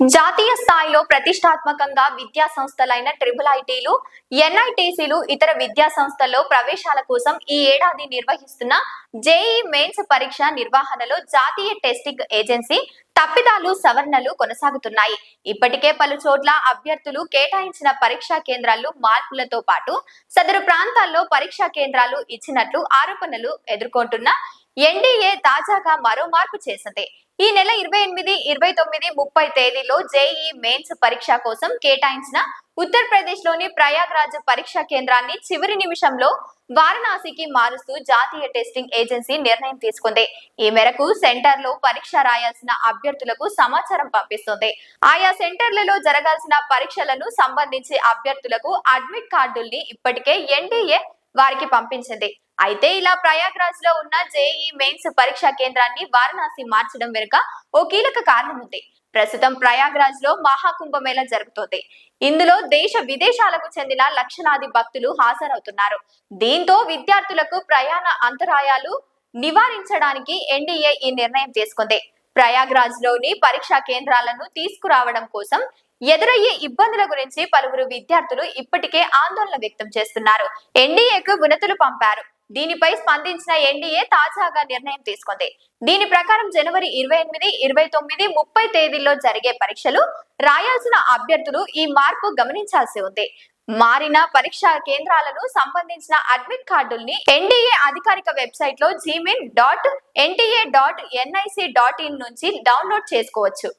జాతీయ స్థాయిలో ప్రతిష్టాత్మకంగా విద్యా సంస్థలైన ట్రిపుల్ ఐటీలు ఎన్ఐటీసీలు ఇతర విద్యా సంస్థల్లో ప్రవేశాల కోసం ఈ ఏడాది నిర్వహిస్తున్న జేఈ మెయిన్స్ పరీక్ష నిర్వహణలో జాతీయ టెస్టింగ్ ఏజెన్సీ తప్పిదాలు సవరణలు కొనసాగుతున్నాయి. ఇప్పటికే పలు చోట్ల అభ్యర్థులు కేటాయించిన పరీక్షా కేంద్రాల్లో మార్పులతో పాటు సదరు ప్రాంతాల్లో పరీక్షా కేంద్రాలు ఇచ్చినట్లు ఆరోపణలు ఎదుర్కొంటున్న ఎన్డీఏ తాజాగా మరో మార్పు చేసింది. ఈ నెల ఇరవై ఎనిమిది ఇరవై తొమ్మిది ముప్పై తేదీలో జేఈ మెయిన్స్ పరీక్ష కోసం కేటాయించిన ఉత్తరప్రదేశ్లోని ప్రయాగ్రాజ్ పరీక్షా కేంద్రాన్ని చివరి నిమిషంలో వారణాసికి మారుస్తూ జాతీయ టెస్టింగ్ ఏజెన్సీ నిర్ణయం తీసుకుంది. ఈ మేరకు సెంటర్లో పరీక్ష రాయాల్సిన అభ్యర్థులకు సమాచారం పంపిస్తుంది. ఆయా సెంటర్లలో జరగాల్సిన పరీక్షలను సంబంధించి అభ్యర్థులకు అడ్మిట్ కార్డుల్ని ఇప్పటికే ఎన్డీఏ వారికి పంపించింది. అయితే ఇలా ప్రయాగ్రాజ్లో ఉన్న జేఈ మెయిన్స్ పరీక్షా కేంద్రాన్ని వారణాసి మార్చడం వెనుక ఓ కీలక కారణం ఉంది. ప్రస్తుతం ప్రయాగ్రాజ్లో మహాకుంభమేళ జరుగుతోంది. ఇందులో దేశ విదేశాలకు చెందిన లక్షలాది భక్తులు హాజరవుతున్నారు. దీంతో విద్యార్థులకు ప్రయాణ అంతరాయాలు నివారించడానికి ఎన్డీఏ ఈ నిర్ణయం తీసుకుంది. ప్రయాగ్రాజ్లోని పరీక్షా కేంద్రాలను తీసుకురావడం కోసం ఎదురయ్యే ఇబ్బందుల గురించి పలువురు విద్యార్థులు ఇప్పటికే ఆందోళన వ్యక్తం చేస్తున్నారు. ఎన్డీఏకు వినతులు పంపారు. దీనిపై స్పందించిన ఎన్డీఏ తాజాగా నిర్ణయం తీసుకుంది. దీని ప్రకారం జనవరి ఇరవై ఎనిమిది ఇరవై తొమ్మిది ముప్పై తేదీల్లో జరిగే పరీక్షలు రాయాల్సిన అభ్యర్థులు ఈ మార్పు గమనించాల్సి ఉంది. మారిన పరీక్షా కేంద్రాలను సంబంధించిన అడ్మిట్ కార్డుల్ని ఎన్డీఏ అధికారిక వెబ్సైట్లో Gmail dot NTA dot NIC dot in నుంచి డౌన్లోడ్ చేసుకోవచ్చు.